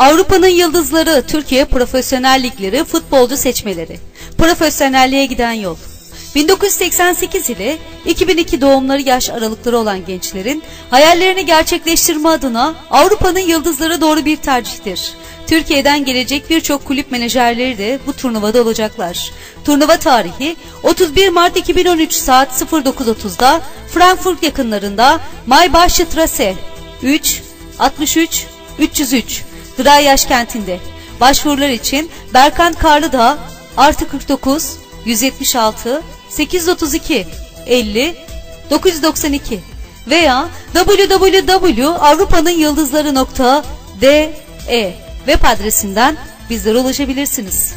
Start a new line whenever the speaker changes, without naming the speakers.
Avrupa'nın yıldızları, Türkiye profesyonel ligleri, futbolcu seçmeleri. Profesyonelliğe giden yol. 1988 ile 2002 doğumları yaş aralıkları olan gençlerin hayallerini gerçekleştirme adına Avrupa'nın yıldızları doğru bir tercihtir. Türkiye'den gelecek birçok kulüp menajerleri de bu turnuvada olacaklar. Turnuva tarihi 31 Mart 2013 saat 09.30'da Frankfurt yakınlarında Maybachstrasse 3 63 303 Drayaş kentinde. Başvurular için Berkant Karlıdağ artı 49 176 832 50 992 veya www.avrupa'nınyıldızları.de web adresinden bizlere ulaşabilirsiniz.